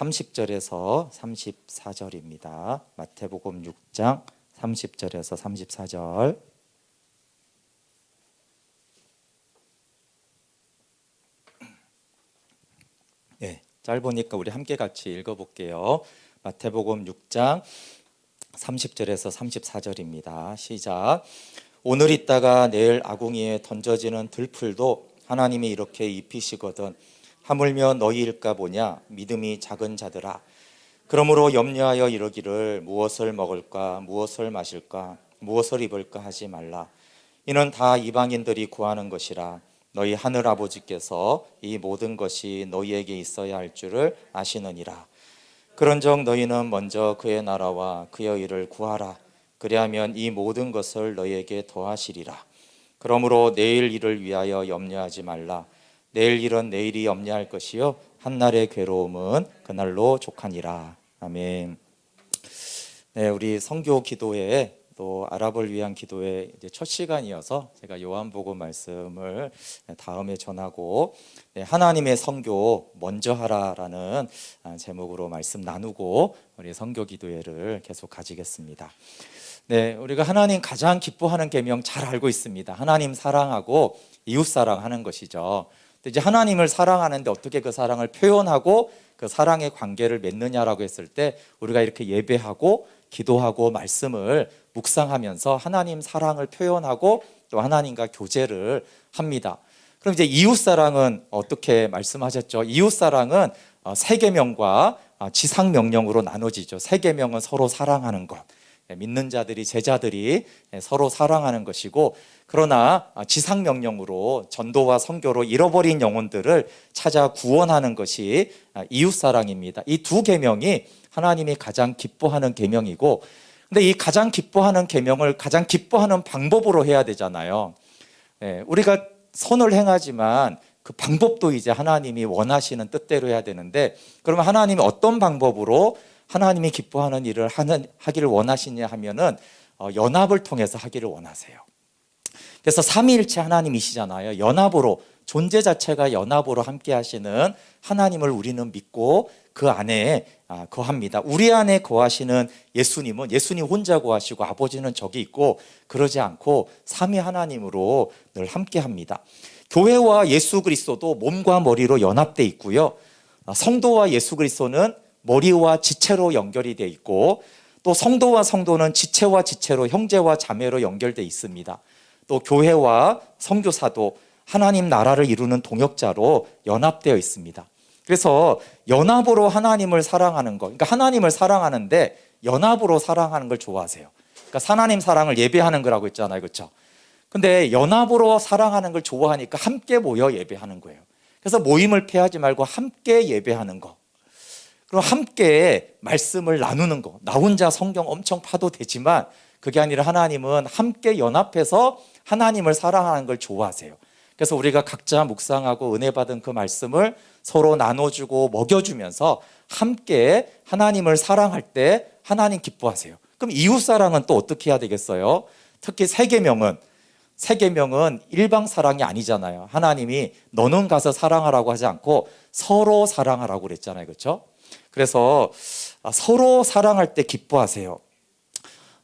30절에서 34절입니다. 마태복음 6장 30절에서 34절. 네, 짧으니까 우리 함께 같이 읽어 볼게요. 마태복음 6장 30절에서 34절입니다. 시작. 오늘 있다가 내일 아궁이에 던져지는 들풀도 하나님이 이렇게 입히시거든 하물며 너희일까 보냐? 믿음이 작은 자들아. 그러므로 염려하여 이러기를 무엇을 먹을까? 무엇을 마실까? 무엇을 입을까 하지 말라. 이는 다 이방인들이 구하는 것이라. 너희 하늘 아버지께서 이 모든 것이 너희에게 있어야 할 줄을 아시느니라. 그런즉 너희는 먼저 그의 나라와 그의 일을 구하라. 그리하면 이 모든 것을 너희에게 더하시리라. 그러므로 내일 일을 위하여 염려하지 말라 내일 일은 내일이 염려할 것이요 한날의 괴로움은 그날로 족하니라 아멘. 네, 우리 성교 기도회 또 아랍을 위한 기도회 이제 첫 시간이어서 제가 요한복음 말씀을 다음에 전하고 네, 하나님의 성교 먼저 하라라는 아, 제목으로 말씀 나누고 우리 성교 기도회를 계속 가지겠습니다. 네, 우리가 하나님 가장 기뻐하는 계명 잘 알고 있습니다. 하나님 사랑하고 이웃 사랑하는 것이죠. 이제 하나님을 사랑하는데 어떻게 그 사랑을 표현하고 그 사랑의 관계를 맺느냐라고 했을 때 우리가 이렇게 예배하고 기도하고 말씀을 묵상하면서 하나님 사랑을 표현하고 또 하나님과 교제를 합니다. 그럼 이제 이웃 사랑은 어떻게 말씀하셨죠? 이웃 사랑은 어, 세 계명과 어, 지상 명령으로 나눠지죠. 세 계명은 서로 사랑하는 것. 예, 믿는 자들이 제자들이 예, 서로 사랑하는 것이고 그러나 아, 지상 명령으로 전도와 선교로 잃어버린 영혼들을 찾아 구원하는 것이 아, 이웃 사랑입니다. 이 두 계명이 하나님이 가장 기뻐하는 계명이고 근데 이 가장 기뻐하는 계명을 가장 기뻐하는 방법으로 해야 되잖아요. 예, 우리가 선을 행하지만 그 방법도 이제 하나님이 원하시는 뜻대로 해야 되는데 그러면 하나님이 어떤 방법으로 하나님이 기뻐하는 일을 하는 하기를 원하시냐 하면은 어, 연합을 통해서 하기를 원하세요. 그래서 삼위일체 하나님이시잖아요. 연합으로 존재 자체가 연합으로 함께 하시는 하나님을 우리는 믿고 그 안에 아, 거합니다. 우리 안에 거하시는 예수님은 예수님 혼자 거하시고 아버지는 저기 있고 그러지 않고 삼위 하나님으로 늘 함께 합니다. 교회와 예수 그리스도도 몸과 머리로 연합돼 있고요. 아, 성도와 예수 그리스도는 머리와 지체로 연결이 돼 있고 또 성도와 성도는 지체와 지체로 형제와 자매로 연결돼 있습니다. 또 교회와 선교사도 하나님 나라를 이루는 동역자로 연합되어 있습니다. 그래서 연합으로 하나님을 사랑하는 것, 그러니까 하나님을 사랑하는데 연합으로 사랑하는 걸 좋아하세요. 그러니까 하나님 사랑을 예배하는 거라고 했잖아요, 그렇죠? 근데 연합으로 사랑하는 걸 좋아하니까 함께 모여 예배하는 거예요. 그래서 모임을 피하지 말고 함께 예배하는 거. 그리고 함께 말씀을 나누는 거. 나 혼자 성경 엄청 파도 되지만 그게 아니라 하나님은 함께 연합해서 하나님을 사랑하는 걸 좋아하세요. 그래서 우리가 각자 묵상하고 은혜 받은 그 말씀을 서로 나눠주고 먹여주면서 함께 하나님을 사랑할 때 하나님 기뻐하세요. 그럼 이웃 사랑은 또 어떻게 해야 되겠어요? 특히 세계명은 세계명은 일방 사랑이 아니잖아요. 하나님이 너는 가서 사랑하라고 하지 않고 서로 사랑하라고 그랬잖아요. 그렇죠? 그래서 서로 사랑할 때 기뻐하세요.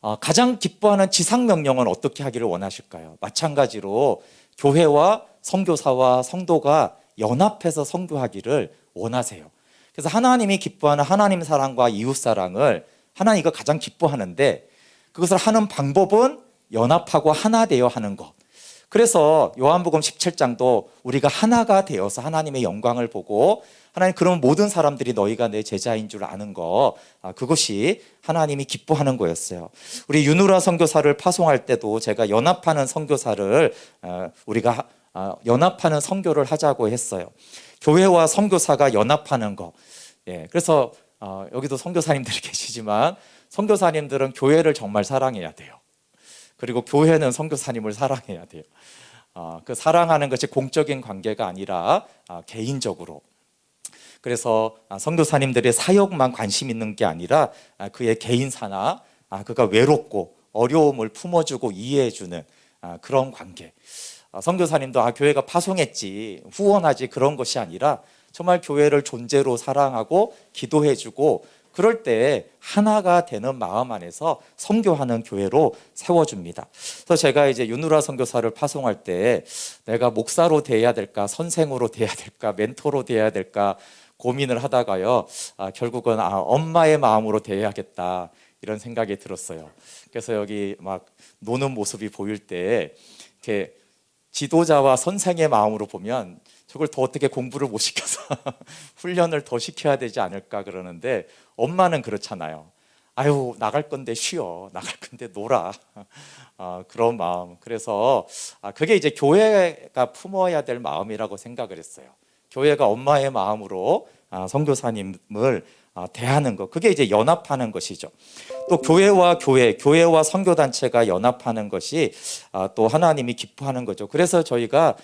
어, 가장 기뻐하는 지상 명령은 어떻게 하기를 원하실까요? 마찬가지로 교회와 선교사와 성도가 연합해서 선교하기를 원하세요. 그래서 하나님이 기뻐하는 하나님 사랑과 이웃 사랑을 하나님이 가장 기뻐하는데 그것을 하는 방법은 연합하고 하나 되어 하는 것. 그래서 요한복음 17장도 우리가 하나가 되어서 하나님의 영광을 보고 하나님 그런 모든 사람들이 너희가 내 제자인 줄 아는 거 아, 그것이 하나님이 기뻐하는 거였어요. 우리 유누라 선교사를 파송할 때도 제가 연합하는 선교사를 어, 우리가 아, 연합하는 선교를 하자고 했어요. 교회와 선교사가 연합하는 거. 예, 그래서 어, 여기도 선교사님들이 계시지만 선교사님들은 교회를 정말 사랑해야 돼요. 그리고 교회는 선교사님을 사랑해야 돼요. 어, 그 사랑하는 것이 공적인 관계가 아니라 어, 개인적으로. 그래서 아, 선교사님들의 사역만 관심 있는 게 아니라 아, 그의 개인사나 아, 그가 외롭고 어려움을 품어주고 이해해주는 아, 그런 관계. 아, 선교사님도 아 교회가 파송했지 후원하지 그런 것이 아니라 정말 교회를 존재로 사랑하고 기도해주고 그럴 때 하나가 되는 마음 안에서 선교하는 교회로 세워줍니다. 그래서 제가 이제 윤누라 선교사를 파송할 때 내가 목사로 돼야 될까, 선생으로 돼야 될까, 멘토로 돼야 될까 고민을 하다가요. 아, 결국은 아, 엄마의 마음으로 돼야겠다 이런 생각이 들었어요. 그래서 여기 막 노는 모습이 보일 때 이렇게 지도자와 선생의 마음으로 보면 저걸 더 어떻게 공부를 못 시켜서 훈련을 더 시켜야 되지 않을까 그러는데 엄마는 그렇잖아요. 아유 나갈 건데 쉬어 나갈 건데 놀아 아, 그런 마음 그래서 아, 그게 이제 교회가 품어야 될 마음이라고 생각을 했어요. 교회가 엄마의 마음으로 아, 선교사님을 아, 대하는 것 그게 이제 연합하는 것이죠. 또 교회와 교회, 교회와 선교 단체가 연합하는 것이 아, 또 하나님이 기뻐하는 거죠. 그래서 저희가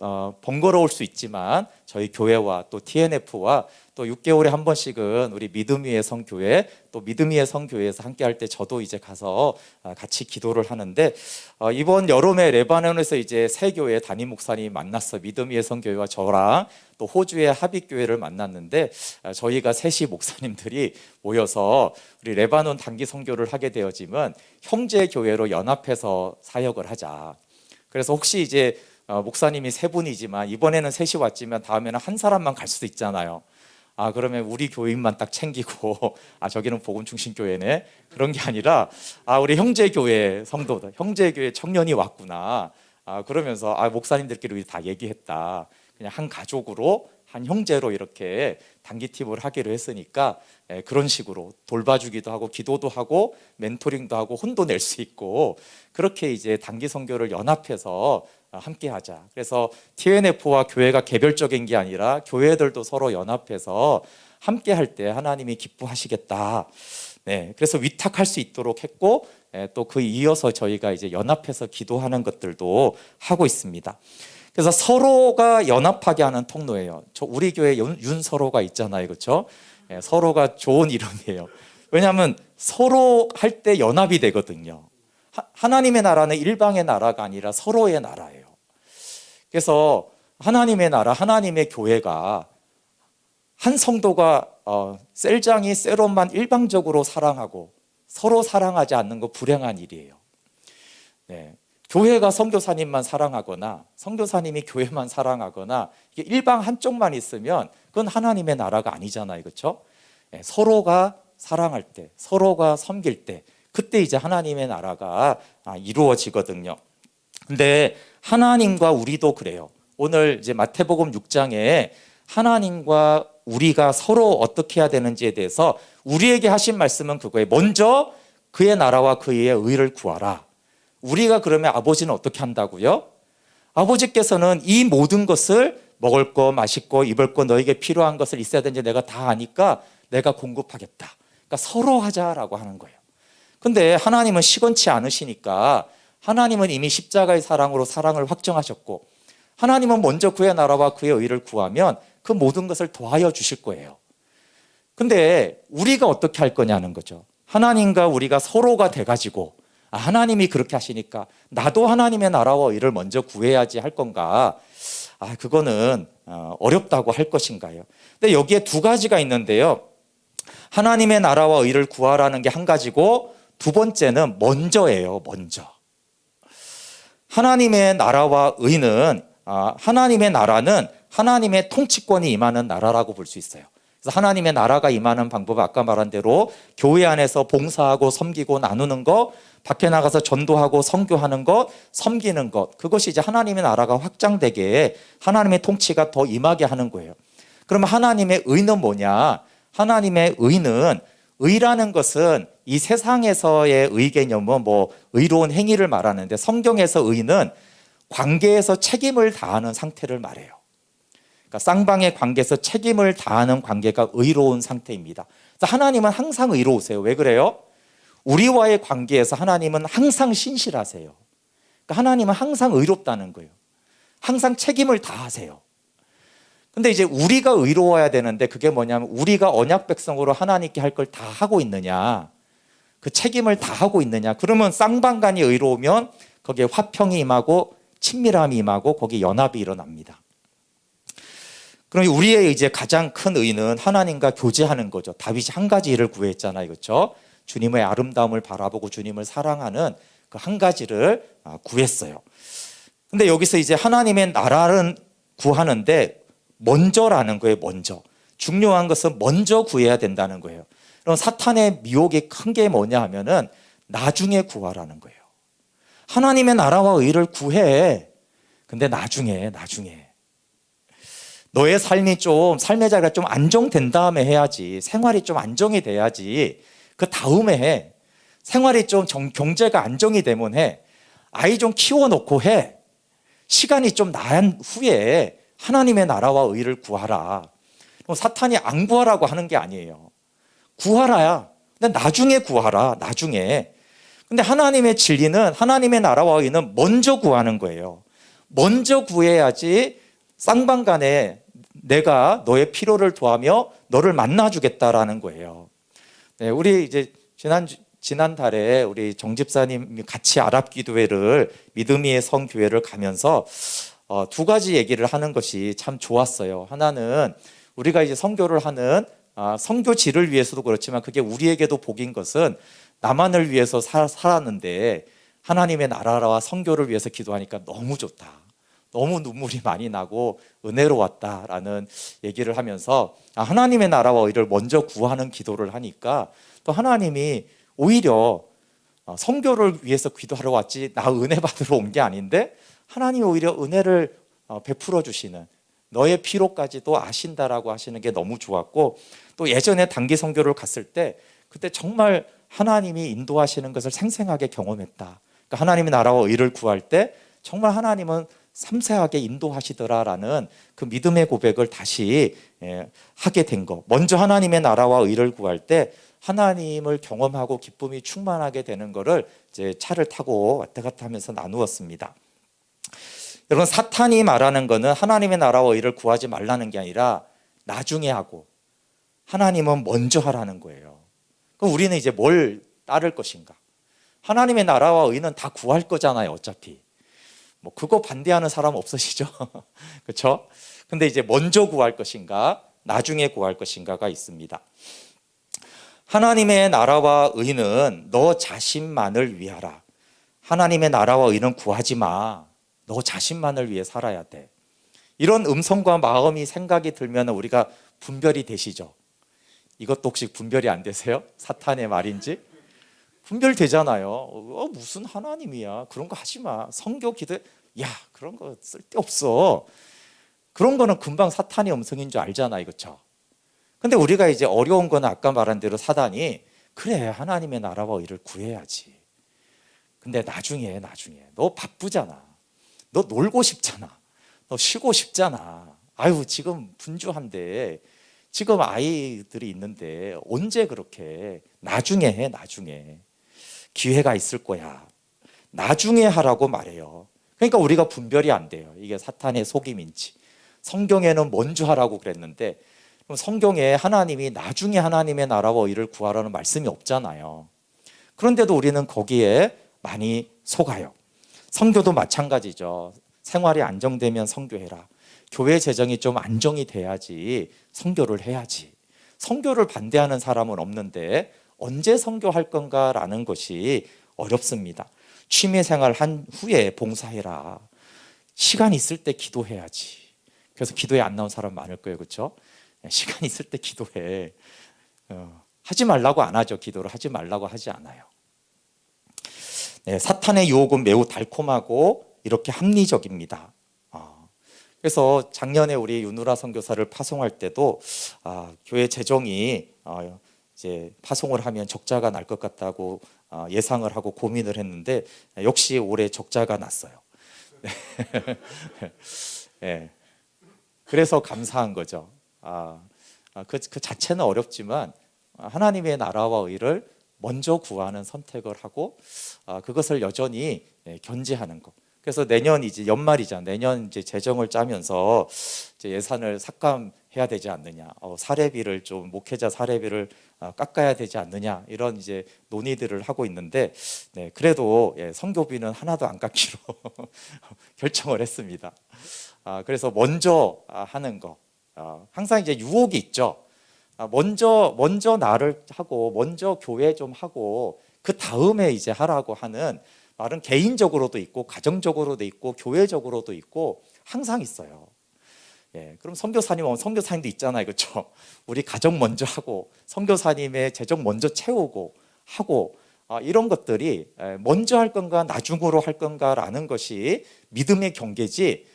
어, 번거로울 수 있지만 저희 교회와 또 TNF와 또 6개월에 한 번씩은 우리 믿음 위의 성교회 또 믿음 위의 성교회에서 함께 할 때 저도 이제 가서 아, 같이 기도를 하는데 어, 이번 여름에 레바논에서 이제 새 교회 담임 목사님이 만났어 믿음 위의 성교회와 저랑 또 호주의 합의교회를 만났는데 아, 저희가 셋이 목사님들이 모여서 우리 레바논 단기 선교를 하게 되어지면 형제 교회로 연합해서 사역을 하자. 그래서 혹시 이제 어, 목사님이 세 분이지만 이번에는 셋이 왔지만 다음에는 한 사람만 갈 수도 있잖아요. 아 그러면 우리 교인만 딱 챙기고 아 저기는 복음 중심 교회네. 그런 게 아니라 아 우리 형제 교회 성도들 형제 교회 청년이 왔구나. 아 그러면서 아 목사님들끼리 다 얘기했다. 그냥 한 가족으로 한 형제로 이렇게 단기 팁을 하기로 했으니까 예, 그런 식으로 돌봐주기도 하고 기도도 하고 멘토링도 하고 혼도 낼 수 있고 그렇게 이제 단기 선교를 연합해서 아, 함께 하자. 그래서 TNF와 교회가 개별적인 게 아니라 교회들도 서로 연합해서 함께 할 때 하나님이 기뻐하시겠다. 네, 그래서 위탁할 수 있도록 했고 또그 이어서 저희가 이제 연합해서 기도하는 것들도 하고 있습니다. 그래서 서로가 연합하게 하는 통로예요. 저 우리 교회 윤, 윤서로가 있잖아요, 그렇죠? 예, 서로가 좋은 이름이에요. 왜냐하면 서로 할 때 연합이 되거든요. 하, 나님의 나라는 일방의 나라가 아니라 서로의 나라예요. 그래서 하나님의 나라, 하나님의 교회가 한 성도가 어, 셀장이 세롬만 일방적으로 사랑하고 서로 사랑하지 않는 거 불행한 일이에요. 네. 교회가 선교사님만 사랑하거나 선교사님이 교회만 사랑하거나 이게 일방 한쪽만 있으면 그건 하나님의 나라가 아니잖아요. 그렇죠? 네. 서로가 사랑할 때, 서로가 섬길 때 그때 이제 하나님의 나라가 아, 이루어지거든요. 근데 하나님과 우리도 그래요. 오늘 이제 마태복음 6장에 하나님과 우리가 서로 어떻게 해야 되는지에 대해서 우리에게 하신 말씀은 그거예요. 먼저 그의 나라와 그의 의를 구하라. 우리가 그러면 아버지는 어떻게 한다고요? 아버지께서는 이 모든 것을 먹을 거, 마실 거, 입을 거, 너에게 필요한 것을 있어야 되는지 내가 다 아니까 내가 공급하겠다. 그러니까 서로 하자라고 하는 거예요. 근데 하나님은 시건치 않으시니까 하나님은 이미 십자가의 사랑으로 사랑을 확정하셨고 하나님은 먼저 그의 나라와 그의 의를 구하면 그 모든 것을 더하여 주실 거예요. 근데 우리가 어떻게 할 거냐는 거죠. 하나님과 우리가 서로가 돼가지고 아, 하나님이 그렇게 하시니까 나도 하나님의 나라와 의를 먼저 구해야지 할 건가? 아, 그거는 어, 어렵다고 할 것인가요? 근데 여기에 두 가지가 있는데요. 하나님의 나라와 의를 구하라는 게 한 가지고 두 번째는 먼저예요. 먼저. 하나님의 나라와 의는 아, 하나님의 나라는 하나님의 통치권이 임하는 나라라고 볼 수 있어요. 그래서 하나님의 나라가 임하는 방법은 아까 말한 대로 교회 안에서 봉사하고 섬기고 나누는 것, 밖에 나가서 전도하고 선교하는 것, 섬기는 것, 그것이 이제 하나님의 나라가 확장되게 하나님의 통치가 더 임하게 하는 거예요. 그러면 하나님의 의는 뭐냐? 하나님의 의는 의라는 것은 이 세상에서의 의 개념은 뭐 의로운 행위를 말하는데 성경에서 의는 관계에서 책임을 다하는 상태를 말해요. 그러니까 쌍방의 관계에서 책임을 다하는 관계가 의로운 상태입니다. 하나님은 항상 의로우세요. 왜 그래요? 우리와의 관계에서 하나님은 항상 신실하세요. 그러니까 하나님은 항상 의롭다는 거예요. 항상 책임을 다하세요. 근데 이제 우리가 의로워야 되는데 그게 뭐냐면 우리가 언약 백성으로 하나님께 할 걸 다 하고 있느냐. 그 책임을 다 하고 있느냐. 그러면 쌍방간이 의로우면 거기에 화평이 임하고 친밀함이 임하고 거기 연합이 일어납니다. 그럼 우리의 이제 가장 큰 의는 하나님과 교제하는 거죠. 다윗이 한 가지 일을 구했잖아요. 그렇죠? 주님의 아름다움을 바라보고 주님을 사랑하는 그 한 가지를 아, 구했어요. 근데 여기서 이제 하나님의 나라를 구하는데 먼저라는 거예요. 먼저. 중요한 것은 먼저 구해야 된다는 거예요. 그럼 사탄의 미혹이 큰 게 뭐냐 하면은 나중에 구하라는 거예요. 하나님의 나라와 의를 구해. 근데 나중에, 나중에. 너의 삶이 좀, 삶의 자리가 좀 안정된 다음에 해야지. 생활이 좀 안정이 돼야지. 그 다음에 해. 생활이 좀 정- 경제가 안정이 되면 해. 아이 좀 키워놓고 해. 시간이 좀 나은 후에 하나님의 나라와 의를 구하라. 사탄이 안 구하라고 하는 게 아니에요. 구하라야. 근데 나중에 구하라. 나중에. 근데 하나님의 진리는 하나님의 나라와 의는 먼저 구하는 거예요. 먼저 구해야지 쌍방간에 내가 너의 필요를 도하며 너를 만나 주겠다라는 거예요. 네, 우리 이제 지난 지난달에 우리 정 집사님이 같이 아랍 기도회를 믿음이의 성 교회를 가면서 어, 두 가지 얘기를 하는 것이 참 좋았어요. 하나는 우리가 이제 선교를 하는 아, 선교지를 위해서도 그렇지만 그게 우리에게도 복인 것은 나만을 위해서 살, 살았는데 하나님의 나라와 선교를 위해서 기도하니까 너무 좋다. 너무 눈물이 많이 나고 은혜로웠다라는 얘기를 하면서 아, 하나님의 나라와 의를 먼저 구하는 기도를 하니까 또 하나님이 오히려 어, 선교를 위해서 기도하러 왔지 나 은혜 받으러 온 게 아닌데 하나님이 오히려 은혜를 어, 베풀어 주시는 너의 피로까지도 아신다라고 하시는 게 너무 좋았고 또 예전에 단기 선교를 갔을 때 그때 정말 하나님이 인도하시는 것을 생생하게 경험했다. 그러니까 하나님의 나라와 의를 구할 때 정말 하나님은 섬세하게 인도하시더라라는 그 믿음의 고백을 다시 예, 하게 된 거. 먼저 하나님의 나라와 의를 구할 때 하나님을 경험하고 기쁨이 충만하게 되는 것을 이제 차를 타고 왔다 갔다 하면서 나누었습니다. 여러분 사탄이 말하는 거는 하나님의 나라와 의를 구하지 말라는 게 아니라 나중에 하고 하나님은 먼저 하라는 거예요. 그럼 우리는 이제 뭘 따를 것인가? 하나님의 나라와 의는 다 구할 거잖아요, 어차피. 뭐 그거 반대하는 사람 없으시죠? 그렇죠? 근데 이제 먼저 구할 것인가, 나중에 구할 것인가가 있습니다. 하나님의 나라와 의는 너 자신만을 위하라. 하나님의 나라와 의는 구하지 마. 너 자신만을 위해 살아야 돼. 이런 음성과 마음이 생각이 들면 우리가 분별이 되시죠. 이것도 혹시 분별이 안 되세요? 사탄의 말인지? 분별되잖아요. 어, 무슨 하나님이야. 그런 거 하지 마. 성교 기도 야, 그런 거 쓸데없어. 그런 거는 금방 사탄의 음성인 줄 알잖아, 이거죠. 근데 우리가 이제 어려운 거는 아까 말한 대로 사단이 그래, 하나님의 나라와 의를 구해야지. 근데 나중에 나중에 너 바쁘잖아. 너 놀고 싶잖아. 너 쉬고 싶잖아. 아유, 지금 분주한데 지금 아이들이 있는데 언제 그렇게 나중에 해, 나중에. 기회가 있을 거야. 나중에 하라고 말해요. 그러니까 우리가 분별이 안 돼요. 이게 사탄의 속임인지. 성경에는 먼저 하라고 그랬는데 그럼 성경에 하나님이 나중에 하나님의 나라와 의를 구하라는 말씀이 없잖아요. 그런데도 우리는 거기에 많이 속아요. 성교도 마찬가지죠. 생활이 안정되면 성교해라. 교회 재정이 좀 안정이 돼야지 성교를 해야지. 성교를 반대하는 사람은 없는데 언제 성교할 건가라는 것이 어렵습니다. 취미 생활 한 후에 봉사해라. 시간 있을 때 기도해야지. 그래서 기도에 안 나온 사람 많을 거예요, 그렇죠? 시간 있을 때 기도해. 어, 하지 말라고 안 하죠. 기도를 하지 말라고 하지 않아요. 네, 사탄의 유혹은 매우 달콤하고 이렇게 합리적입니다. 어, 그래서 작년에 우리 윤우라 선교사를 파송할 때도 아, 교회 재정이 어, 이제 파송을 하면 적자가 날 것 같다고 어, 예상을 하고 고민을 했는데 역시 올해 적자가 났어요. 네. 그래서 감사한 거죠. 아, 아, 그, 그 자체는 어렵지만 하나님의 나라와 의를 먼저 구하는 선택을 하고 아, 그것을 여전히 예, 견지하는 것. 그래서 내년 이제 연말이잖아. 내년 이제 재정을 짜면서 이제 예산을 삭감해야 되지 않느냐. 어, 사례비를 좀 목회자 사례비를 아, 깎아야 되지 않느냐. 이런 이제 논의들을 하고 있는데 네, 그래도 예, 성교비는 하나도 안 깎기로 결정을 했습니다. 아, 그래서 먼저 아, 하는 거. 어, 항상 이제 유혹이 있죠. 아, 먼저 먼저 나를 하고 먼저 교회 좀 하고 그 다음에 이제 하라고 하는 말은 개인적으로도 있고 가정적으로도 있고 교회적으로도 있고 항상 있어요. 예, 그럼 선교사님 오면 선교사님도 있잖아요, 그렇죠? 우리 가정 먼저 하고 선교사님의 재정 먼저 채우고 하고 아, 이런 것들이 에, 먼저 할 건가 나중으로 할 건가라는 것이 믿음의 경계지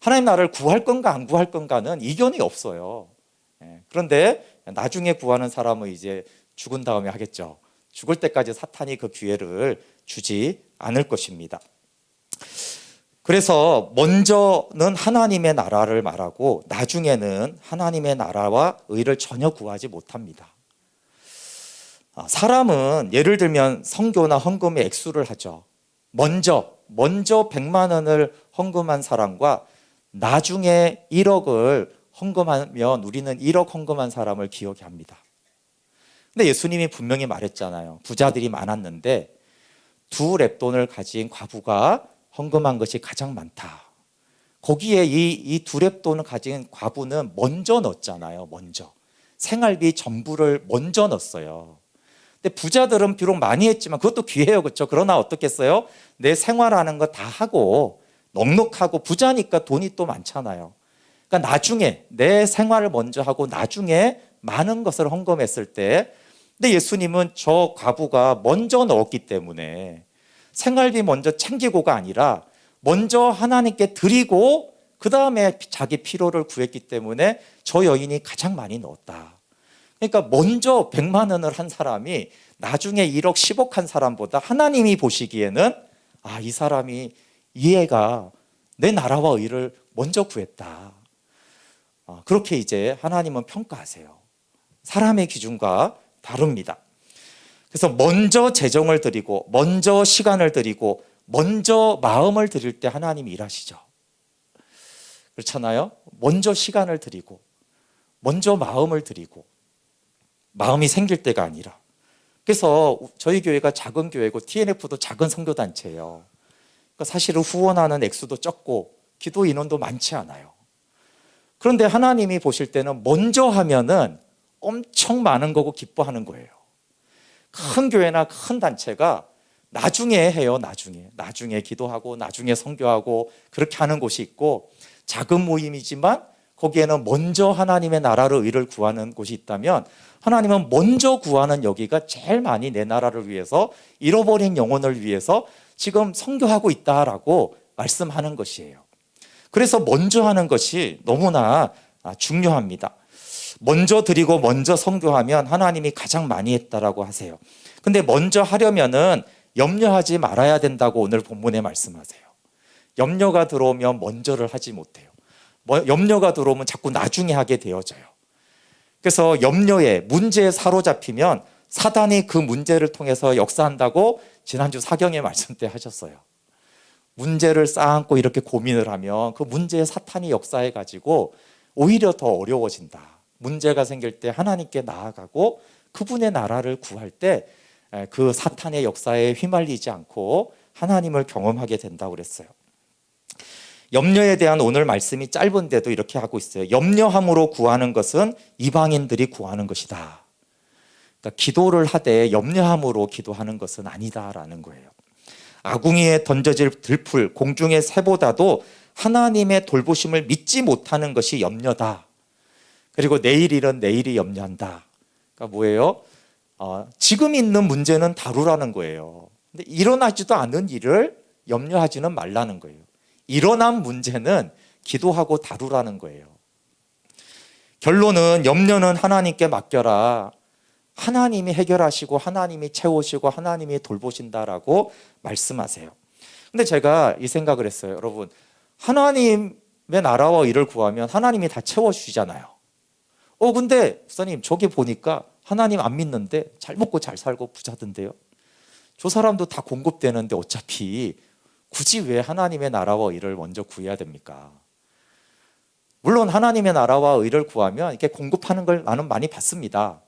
하나님 나라를 구할 건가 안 구할 건가는 이견이 없어요. 예, 그런데 나중에 구하는 사람은 이제 죽은 다음에 하겠죠. 죽을 때까지 사탄이 그 기회를 주지 않을 것입니다. 그래서 먼저는 하나님의 나라를 말하고 나중에는 하나님의 나라와 의를 전혀 구하지 못합니다. 아, 사람은 예를 들면 성교나 헌금의 액수를 하죠. 먼저 먼저 100만 원을 헌금한 사람과 나중에 1억을 헌금하면 우리는 1억 헌금한 사람을 기억해 합니다. 근데 예수님이 분명히 말했잖아요. 부자들이 많았는데 두 랩돈을 가진 과부가 헌금한 것이 가장 많다. 거기에 이, 이 두 랩돈을 가진 과부는 먼저 넣었잖아요. 먼저. 생활비 전부를 먼저 넣었어요. 근데 부자들은 비록 많이 했지만 그것도 귀해요. 그렇죠? 그러나 어떻겠어요? 내 생활하는 거 다 하고 넉넉하고 부자니까 돈이 또 많잖아요. 그러니까 나중에 내 생활을 먼저 하고 나중에 많은 것을 헌금했을 때 근데 예수님은 저 과부가 먼저 넣었기 때문에 생활비 먼저 챙기고가 아니라 먼저 하나님께 드리고 그 다음에 자기 필요를 구했기 때문에 저 여인이 가장 많이 넣었다. 그러니까 먼저 100만 원을 한 사람이 나중에 1억 10억 한 사람보다 하나님이 보시기에는 아, 이 사람이 이해가 내 나라와 의를 먼저 구했다. 어, 그렇게 이제 하나님은 평가하세요. 사람의 기준과 다릅니다. 그래서 먼저 재정을 드리고, 먼저 시간을 드리고, 먼저 마음을 드릴 때 하나님이 일하시죠. 그렇잖아요? 먼저 시간을 드리고, 먼저 마음을 드리고, 마음이 생길 때가 아니라. 그래서 저희 교회가 작은 교회고 TNF도 작은 선교 단체예요. 그러니까 사실은 후원하는 액수도 적고 기도 인원도 많지 않아요. 그런데 하나님이 보실 때는 먼저 하면은 엄청 많은 거고 기뻐하는 거예요. 큰 교회나 큰 단체가 나중에 해요, 나중에. 나중에 기도하고, 나중에 성교하고, 그렇게 하는 곳이 있고, 작은 모임이지만 거기에는 먼저 하나님의 나라를 의를 구하는 곳이 있다면 하나님은 먼저 구하는 여기가 제일 많이 내 나라를 위해서 잃어버린 영혼을 위해서 지금 성교하고 있다라고 말씀하는 것이에요. 그래서 먼저 하는 것이 너무나 중요합니다. 먼저 드리고 먼저 성교하면 하나님이 가장 많이 했다라고 하세요. 근데 먼저 하려면은 염려하지 말아야 된다고 오늘 본문에 말씀하세요. 염려가 들어오면 먼저를 하지 못해요. 뭐, 염려가 들어오면 자꾸 나중에 하게 되어져요. 그래서 염려에 문제에 사로잡히면 사단이 그 문제를 통해서 역사한다고 지난주 사경의 말씀 때 하셨어요. 문제를 쌓고 이렇게 고민을 하면 그 문제에 사탄이 역사해 가지고 오히려 더 어려워진다. 문제가 생길 때 하나님께 나아가고 그분의 나라를 구할 때 그 사탄의 역사에 휘말리지 않고 하나님을 경험하게 된다고 그랬어요. 염려에 대한 오늘 말씀이 짧은데도 이렇게 하고 있어요. 염려함으로 구하는 것은 이방인들이 구하는 것이다. 그러니까 기도를 하되 염려함으로 기도하는 것은 아니다라는 거예요. 아궁이에 던져질 들풀, 공중의 새보다도 하나님의 돌보심을 믿지 못하는 것이 염려다. 그리고 내일 일은 내일이 염려한다. 그러니까 뭐예요? 어, 지금 있는 문제는 다루라는 거예요. 근데 일어나지도 않은 일을 염려하지는 말라는 거예요. 일어난 문제는 기도하고 다루라는 거예요. 결론은 염려는 하나님께 맡겨라. 하나님이 해결하시고 하나님이 채우시고 하나님이 돌보신다라고 말씀하세요. 근데 제가 이 생각을 했어요. 여러분, 하나님의 나라와 일을 구하면 하나님이 다 채워주시잖아요. 어, 근데, 목사님, 저기 보니까 하나님 안 믿는데 잘 먹고 잘 살고 부자던데요. 저 사람도 다 공급되는데 어차피 굳이 왜 하나님의 나라와 일을 먼저 구해야 됩니까? 물론 하나님의 나라와 의를 구하면 이렇게 공급하는 걸 나는 많이 받습니다.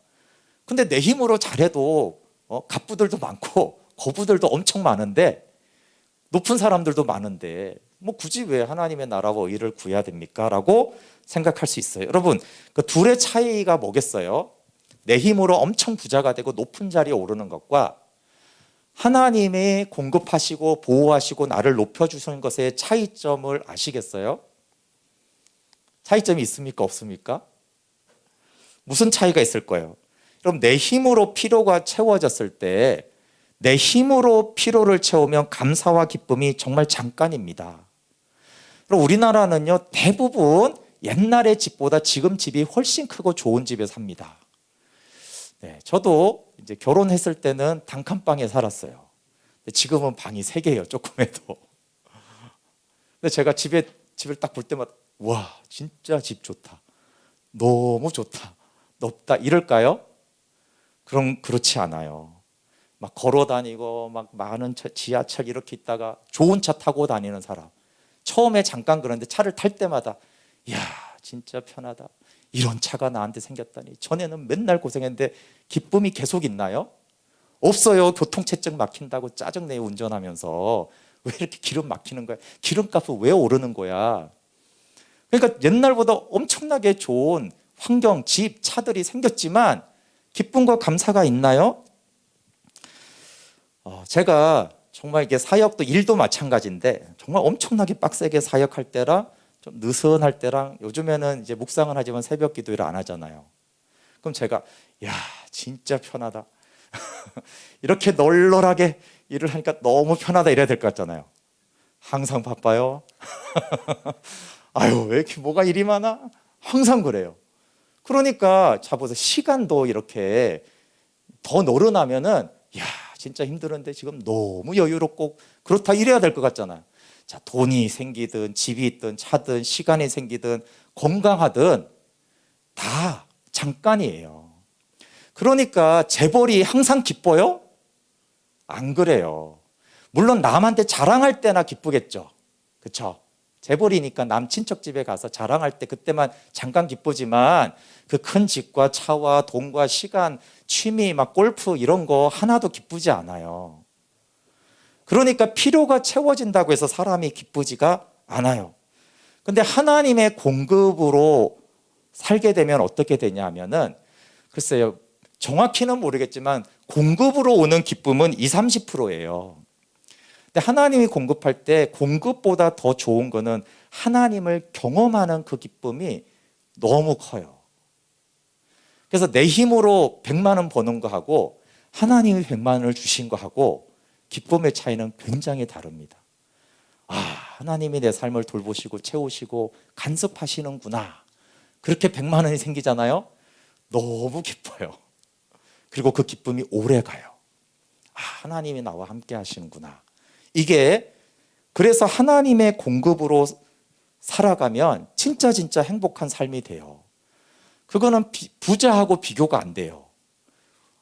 근데 내 힘으로 잘해도 어, 갑부들도 많고 거부들도 엄청 많은데 높은 사람들도 많은데 뭐 굳이 왜 하나님의 나라와 의를 구해야 됩니까?라고 생각할 수 있어요. 여러분, 그 둘의 차이가 뭐겠어요? 내 힘으로 엄청 부자가 되고 높은 자리에 오르는 것과 하나님이 공급하시고 보호하시고 나를 높여주시는 것의 차이점을 아시겠어요? 차이점이 있습니까? 없습니까? 무슨 차이가 있을 거예요? 그럼 내 힘으로 피로가 채워졌을 때 내 힘으로 피로를 채우면 감사와 기쁨이 정말 잠깐입니다. 그럼 우리나라는요, 대부분 옛날의 집보다 지금 집이 훨씬 크고 좋은 집에 삽니다. 네, 저도 이제 결혼했을 때는 단칸방에 살았어요. 지금은 방이 세 개예요, 조금해도. 근데 제가 집에 집을 딱 볼 때마다 와, 진짜 집 좋다. 너무 좋다. 높다. 이럴까요? 그럼 그렇지 않아요. 막 걸어 다니고 막 많은 차- 지하철 이렇게 있다가 좋은 차 타고 다니는 사람. 처음에 잠깐 그런데 차를 탈 때마다 야, 진짜 편하다. 이런 차가 나한테 생겼다니. 전에는 맨날 고생했는데 기쁨이 계속 있나요? 없어요. 교통체증 막힌다고 짜증내요 운전하면서 왜 이렇게 기름 막히는 거야? 기름값은 왜 오르는 거야? 그러니까 옛날보다 엄청나게 좋은 환경, 집, 차들이 생겼지만 기쁨과 감사가 있나요? 어, 제가 정말 이게 사역도 일도 마찬가지인데 정말 엄청나게 빡세게 사역할 때랑 좀 느슨할 때랑 요즘에는 이제 묵상을 하지만 새벽 기도를 안 하잖아요. 그럼 제가 야 진짜 편하다. 이렇게 널널하게 일을 하니까 너무 편하다 이래야 될 것 같잖아요. 항상 바빠요. 아유 왜 이렇게 뭐가 일이 많아? 항상 그래요. 그러니까 자 보세요 시간도 이렇게 더 늘어나면은 야 진짜 힘들었는데 지금 너무 여유롭고 그렇다 이래야 될 것 같잖아요. 자 돈이 생기든 집이 있든 차든 시간이 생기든 건강하든 다 잠깐이에요. 그러니까 재벌이 항상 기뻐요? 안 그래요. 물론 남한테 자랑할 때나 기쁘겠죠. 그렇죠? 재벌이니까 남 친척 집에 가서 자랑할 때 그때만 잠깐 기쁘지만 그 큰 집과 차와 돈과 시간, 취미, 막 골프 이런 거 하나도 기쁘지 않아요. 그러니까 필요가 채워진다고 해서 사람이 기쁘지가 않아요. 근데 하나님의 공급으로 살게 되면 어떻게 되냐면은 글쎄요. 정확히는 모르겠지만 공급으로 오는 기쁨은 2, 30%예요. 근데 하나님이 공급할 때 공급보다 더 좋은 거는 하나님을 경험하는 그 기쁨이 너무 커요. 그래서 내 힘으로 100만 원 버는 거하고 하나님이 100만 원을 주신 거하고 기쁨의 차이는 굉장히 다릅니다. 아, 하나님이 내 삶을 돌보시고 채우시고 간섭하시는구나. 그렇게 100만 원이 생기잖아요. 너무 기뻐요. 그리고 그 기쁨이 오래 가요. 아, 하나님이 나와 함께 하시는구나. 이게 그래서 하나님의 공급으로 살아가면 진짜 진짜 행복한 삶이 돼요. 그거는 비- 부자하고 비교가 안 돼요.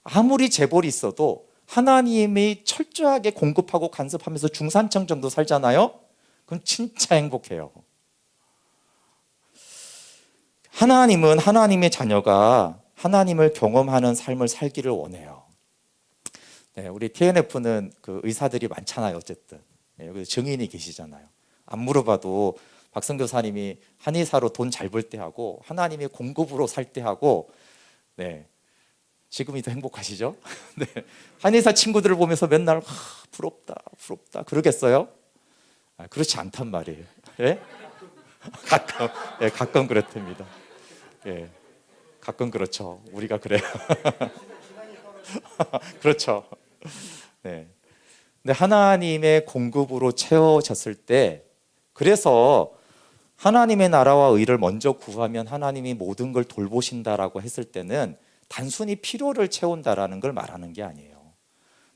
아무리 재벌이 있어도 하나님이 철저하게 공급하고 간섭하면서 중산층 정도 살잖아요. 그럼 진짜 행복해요. 하나님은 하나님의 자녀가 하나님을 경험하는 삶을 살기를 원해요. 네, 우리 TNF는 그 의사들이 많잖아요. 어쨌든 네, 여기 증인이 계시잖아요. 안 물어봐도 박성 교사님이 한의사로 돈 잘 벌 때 하고 하나님의 공급으로 살 때 하고 네. 지금이 더 행복하시죠? 네. 한의사 친구들을 보면서 맨날 하, 부럽다, 부럽다 그러겠어요? 아, 그렇지 않단 말이에요. 예? 가끔, 예, 가끔 그렇답니다. 예, 가끔 그렇죠. 우리가 그래요. 그렇죠. 네. 근데 하나님의 공급으로 채워졌을 때, 그래서 하나님의 나라와 의를 먼저 구하면 하나님이 모든 걸 돌보신다라고 했을 때는 단순히 필요를 채운다라는 걸 말하는 게 아니에요.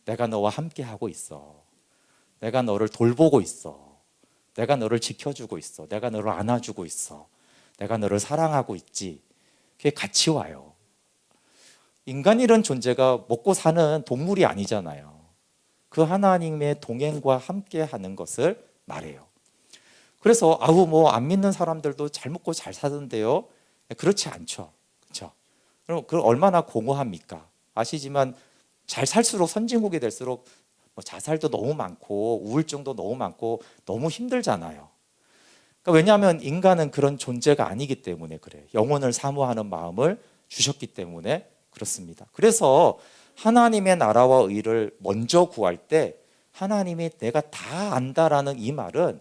내가 너와 함께 하고 있어. 내가 너를 돌보고 있어. 내가 너를 지켜주고 있어. 내가 너를 안아주고 있어. 내가 너를 사랑하고 있지. 그게 같이 와요. 인간이 런 존재가 먹고 사는 동물이 아니잖아요. 그 하나님의 동행과 함께 하는 것을 말해요. 그래서 아우 뭐 안 믿는 사람들도 잘 먹고 잘 사던데요. 그렇지 않죠. 그렇죠? 그럼 그 얼마나 공허합니까? 아시지만 잘 살수록 선진국이 될수록 뭐 자살도 너무 많고 우울증도 너무 많고 너무 힘들잖아요. 그러니까 왜냐하면 인간은 그런 존재가 아니기 때문에 그래요. 영혼을 사모하는 마음을 주셨기 때문에 그렇습니다. 그래서 하나님의 나라와 의를 먼저 구할 때 하나님이 내가 다 안다라는 이 말은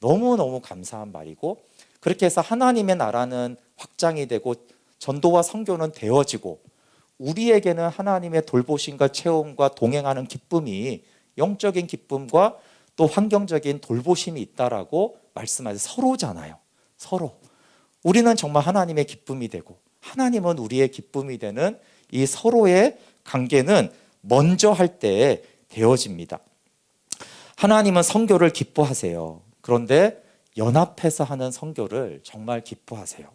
너무너무 감사한 말이고 그렇게 해서 하나님의 나라는 확장이 되고 전도와 선교는 되어지고 우리에게는 하나님의 돌보심과 체험과 동행하는 기쁨이 영적인 기쁨과 또 환경적인 돌보심이 있다라고 말씀하세요. 서로잖아요. 서로. 우리는 정말 하나님의 기쁨이 되고 하나님은 우리의 기쁨이 되는 이 서로의 관계는 먼저 할때 되어집니다. 하나님은 선교를 기뻐하세요. 그런데 연합해서 하는 선교를 정말 기뻐하세요.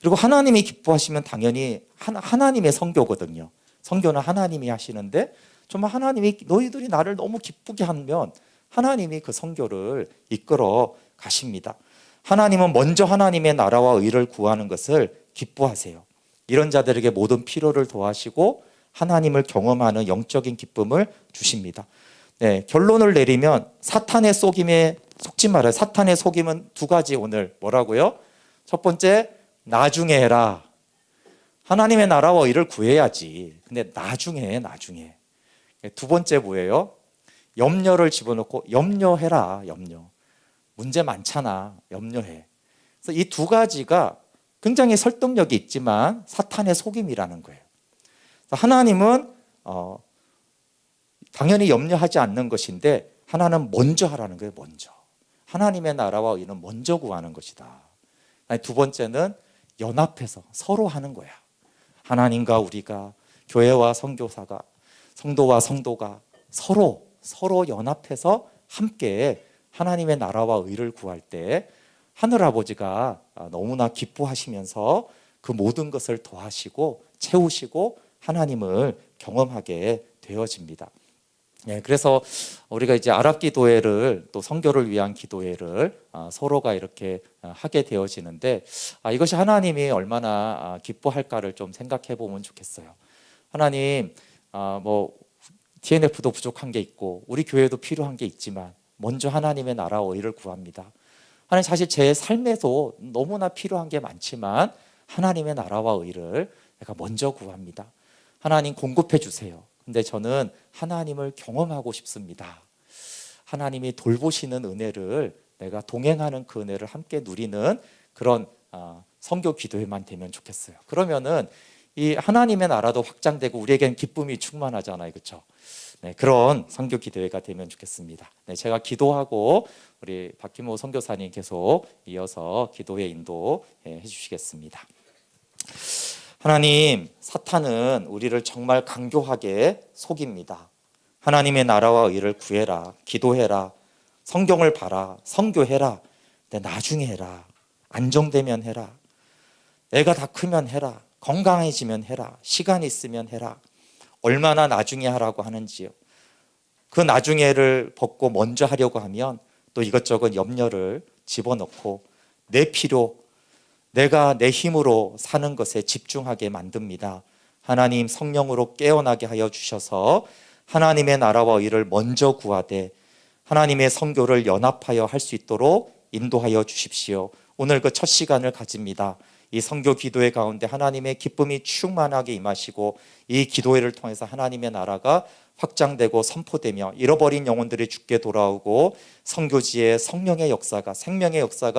그리고 하나님이 기뻐하시면 당연히 하나, 하나님의 선교거든요. 선교는 하나님이 하시는데 정말 하나님이 너희들이 나를 너무 기쁘게 하면 하나님이 그 선교를 이끌어 가십니다. 하나님은 먼저 하나님의 나라와 의를 구하는 것을 기뻐하세요. 이런 자들에게 모든 필요를 도와시고 하나님을 경험하는 영적인 기쁨을 주십니다. 네, 결론을 내리면 사탄의 속임에 속지 말아요. 사탄의 속임은 두 가지 오늘 뭐라고요? 첫 번째 나중에 해라. 하나님의 나라와 의를 구해야지. 근데 나중에 해, 나중에. 두 번째 뭐예요? 염려를 집어넣고 염려해라. 염려. 문제 많잖아. 염려해. 그래서 이 두 가지가 굉장히 설득력이 있지만 사탄의 속임이라는 거예요. 하나님은 어, 당연히 염려하지 않는 것인데 하나는 먼저 하라는 거예요. 먼저. 하나님의 나라와 의는 먼저 구하는 것이다. 두 번째는 연합해서 서로 하는 거야. 하나님과 우리가 교회와 선교사가 성도와 성도가 서로 서로 연합해서 함께 하나님의 나라와 의를 구할 때 하늘 아버지가 너무나 기뻐하시면서 그 모든 것을 더하시고 채우시고 하나님을 경험하게 되어집니다. 네, 그래서 우리가 이제 아랍 기도회를 또 선교를 위한 기도회를 아, 서로가 이렇게 아, 하게 되어지는데 아, 이것이 하나님이 얼마나 아, 기뻐할까를 좀 생각해 보면 좋겠어요. 하나님, 아, 뭐 TNF도 부족한 게 있고 우리 교회도 필요한 게 있지만 먼저 하나님의 나라와 의를 구합니다. 하나님 사실 제 삶에도 너무나 필요한 게 많지만 하나님의 나라와 의를 내가 먼저 구합니다. 하나님 공급해 주세요. 근데 저는 하나님을 경험하고 싶습니다. 하나님이 돌보시는 은혜를 내가 동행하는 그 은혜를 함께 누리는 그런 아, 선교 기도회만 되면 좋겠어요. 그러면은 이 하나님의 나라도 확장되고 우리에겐 기쁨이 충만하잖아요, 그렇죠? 네, 그런 선교 기도회가 되면 좋겠습니다. 네, 제가 기도하고 우리 박기모 선교사님 계속 이어서 기도회 인도 예, 해주시겠습니다. 하나님, 사탄은 우리를 정말 강교하게 속입니다. 하나님의 나라와 의를 구해라, 기도해라, 성경을 봐라, 성교해라. 근데 나중에 해라. 안정되면 해라. 애가 다 크면 해라. 건강해지면 해라. 시간 있으면 해라. 얼마나 나중에 하라고 하는지요. 그 나중에를 벗고 먼저 하려고 하면 또 이것저것 염려를 집어넣고 내 필요, 내가 내 힘으로 사는 것에 집중하게 만듭니다. 하나님 성령으로 깨어나게 하여 주셔서 하나님의 나라와 의를 먼저 구하되 하나님의 성교를 연합하여 할 수 있도록 인도하여 주십시오. 오늘 그 첫 시간을 가집니다. 이 성교 기도회 가운데 하나님의 기쁨이 충만하게 임하시고 이 기도회를 통해서 하나님의 나라가 확장되고 선포되며 잃어버린 영혼들이 죽게 돌아오고 성교지의 성령의 역사가 생명의 역사가